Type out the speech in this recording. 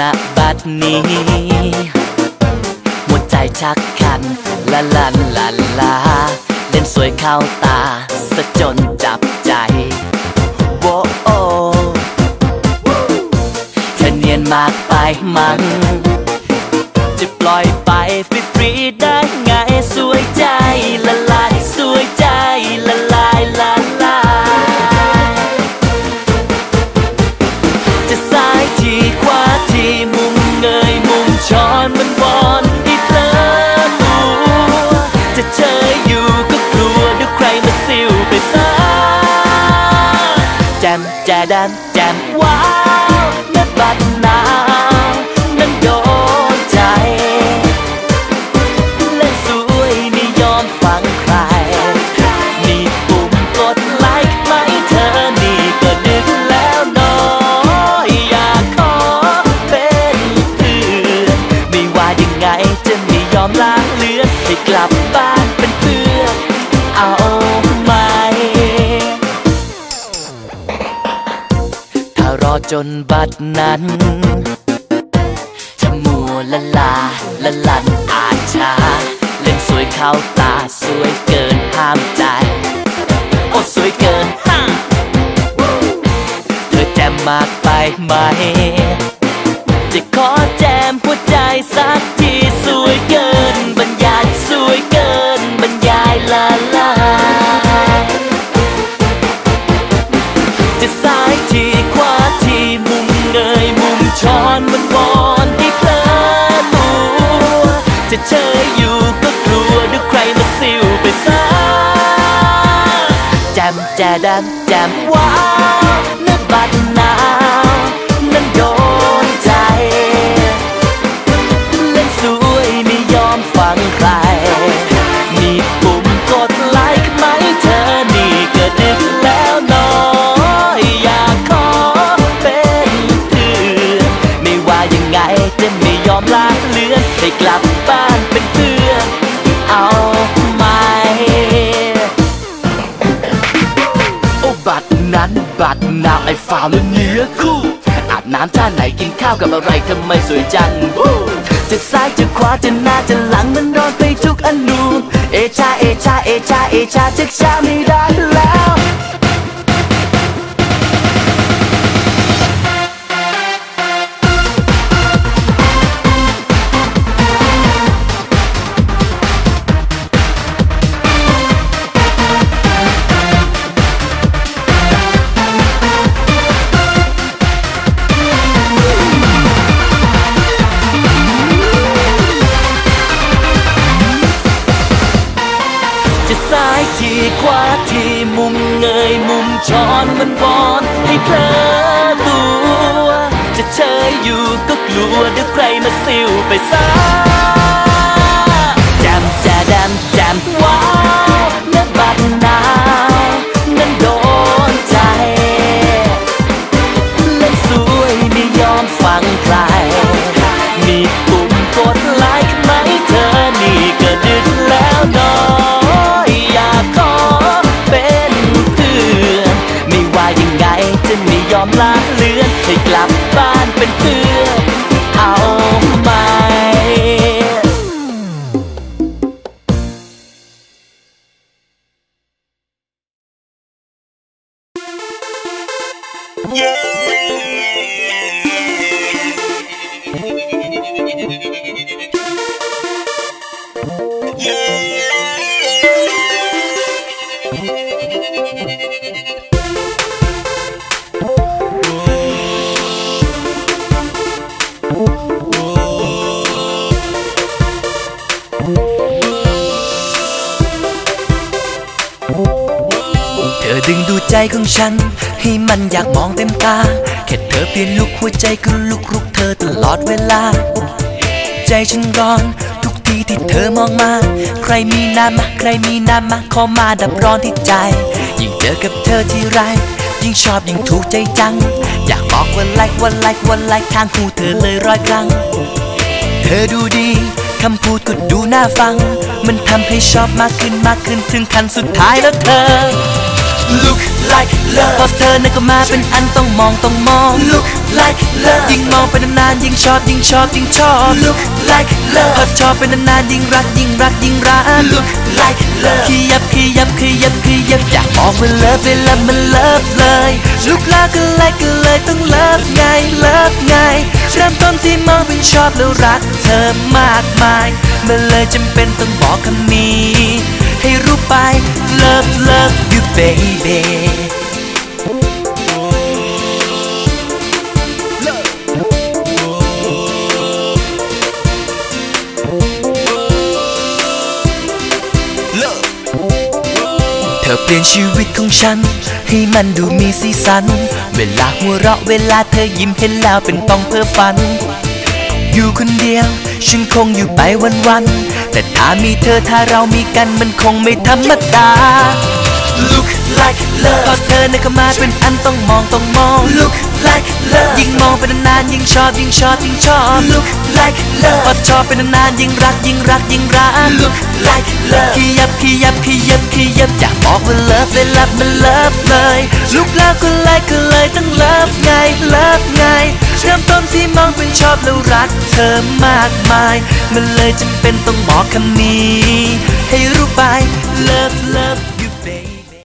ณบัดนี้ หัวใจชักคันละลันละลาเล่นสวยเข้าตาสะจนจับใจโวโอเธอเนียนมากไปมั้ง แจม จนบัดนั้นจะมัวละลาละลันอาจช้าเล่นสวยเข้าตาสวยเกินห้ามใจ โอ้สวยเกินเธอแจ่มมากไปไหม เฉยอยู่ก็กลัวเดี๋ยวใครมาซิวไปซะแจมแจดันแจมว้า นั้นบัดนาวไอ้ฟาวแล้วเนื้อคู่อาบน้ำท่าไหนกินข้าวกับอะไรทำไมสวยจังจะซ้ายจะขวาจะหน้าจะหลังมันโดนไปทุกอนูเอชาเอชาเอชาเอชาจะช้าไม่ายทีขวาที่มุมเงยมุมช้อนมันบอนให้เพลอตัว จะเชยอยู่ก็กลัวเดี๋ยวใครมาซิวไปซะแจมแจดันแจมว้าวนับบัดนาวนั้นโดนใจ เล่นสวยไม่ยอมฟังใคร ไงจะไม่ยอมลาเลือนให้กลับบ้านเป็นเพื่อนเอาไหมเธอดึงดูใจของฉัน ให้มันอยากมองเต็มตา แค่เธอเปลี่ยนลุกหัวใจก็ลุกรุกเธอตลอดเวลา ใจฉันร้อนทุกทีที่เธอมองมา ใครมีน้ำมาใครมีน้ำมาขอมาดับร้อนที่ใจ ยิ่งเจอกับเธอที่ไร ยิ่งชอบยิ่งถูกใจจัง อยากบอกว่าไลค์ว่าไลค์ว่าไลค์ทางหูเธอเลยร้อยครั้ง เธอดูดี คำพูดก็ดูน่าฟัง มันทำให้ชอบมากขึ้นมากขึ้นถึงขั้นสุดท้ายแล้วเธอ look like love พอเธอนั้นก็มาเป็นอันต้องมองต้องมอง look like love ยิ่งมองไปนานๆยิ่งชอบยิ่งชอบยิ่งชอบ look like love พอชอบไปนานๆยิ่งรักยิ่งรักยิ่งรัก look like love ขยับขยับขยับขยับอยากบอกว่าเลิฟเลยละมันเลิฟเลยลุกลาก็เลยก็เลยต้องเลิฟไงเลิฟไงเริ่มต้นที่มองเป็นชอบแล้วรักเธอมากมายมันเลยจำเป็นต้องบอกคำนี้ ให้รู้ไป love love baby เธอเปลี่ยนชีวิตของฉัน ให้มันดูมีสีสัน เวลาหัวเราะเวลาเธอยิ้มเห็นแล้วเป็นต้องเพ้อฝัน อยู่คนเดียวฉันคงอยู่ไปวันๆแต่ถ้ามีเธอถ้าเรามีกันมันคงไม่ธรรมดา Look like love พอเธอนั้นเข้ามาเป็นอันต้องมองต้องมอง Look like love ยิ่งมองไปนานๆยิ่งชอบยิ่งชอบยิ่งชอบ Look like love พอชอบไปนานๆยิ่งรักยิ่งรักยิ่งรัก Look like love ขยับขยับขยับขยับอยากบอกว่า love เลย love มัน love เลยลุกแล้วก็เลยก็เลยต้อง love ไง love ไงเริ่มต้นที่มองเป็นชอบแล้วรักเธอมากมาย มันเลยจำเป็นต้องบอกคำนี้ ให้รู้ไป love love